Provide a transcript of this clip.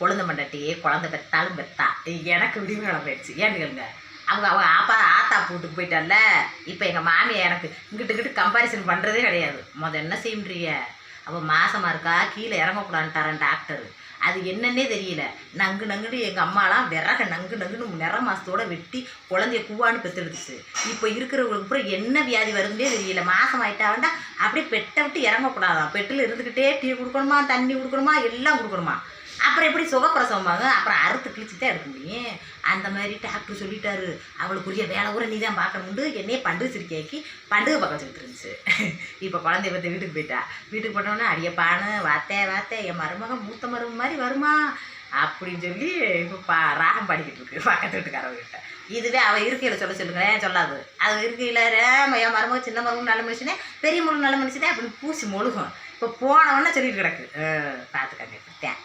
கொழுந்த மண்டட்டியே குழந்தை பெத்தாலும் பெத்தா. எனக்கு விடிவு போயிடுச்சு. ஏன்னு கேளுங்க அவங்க அவங்க ஆப்பா ஆத்தா வீட்டுக்கு போயிட்டால இப்போ எங்கள் மாமியை எனக்கு இங்கிட்டு இங்கிட்டு கம்பாரிசன் பண்ணுறதே கிடையாது. மொதல் என்ன செய்யுன்றீங்க அவள் மாசமாக இருக்கா? கீழே இறங்கக்கூடாதுன்ட்டாரன் டாக்டர் அது என்னன்னே தெரியல. நங்கு நங்குன்னு எங்கள் அம்மாலாம் விறக நங்கு நங்குன்னு நிற மாதத்தோட வெட்டி குழந்தைய கூவான்னு பெத்தெடுத்துச்சு. இப்போ இருக்கிறவங்களுக்கு அப்புறம் என்ன வியாதி வருதுன்னே தெரியல. மாதம் ஆயிட்டாவண்டா அப்படியே பெட்டை விட்டு இறங்கக்கூடாதான். பெட்டில் இருந்துக்கிட்டே டீ கொடுக்கணுமா தண்ணி கொடுக்கணுமா எல்லாம் கொடுக்கணுமா. அப்புறம் எப்படி சுகப்பிரசவமாங்க அப்புறம் அறுத்து கிழிச்சு தான் எடுக்க முடியும் அந்த மாதிரி டாக்டர் சொல்லிட்டாரு. அவளுக்குரிய வேலை கூட நீ தான் பார்க்கணுண்டு என்னையே பண்டு சிரிக்கையாக்கி பண்டுகை பக்கம் சொல்லிட்டு இருந்துச்சு. இப்போ குழந்தைய பற்றி வீட்டுக்கு போயிட்டா. வீட்டுக்கு போட்டோன்னே அடியப்பானு வாத்தே வாத்தே என் மருமகன் மூத்த மரும மாதிரி வருமா? அப்படின்னு சொல்லி இப்போ பா ராகம் பாடிக்கிட்டு இருக்கு பக்கத்து வீட்டுக்காரவங்கிட்ட இதுவே அவள் இருக்கையில் சொல்ல சொல்லுங்களேன் சொல்லாது? அவள் இருக்கையில் என் மருமக சின்ன மருமக நல்ல மனுஷனே பெரிய மருமகம் நல்ல மனுஷனே அப்படின்னு பூசி முழுகும். இப்போ போனவொன்னே சொல்லிட்டு கிடக்கு. பார்த்துக்கங்க தேன்.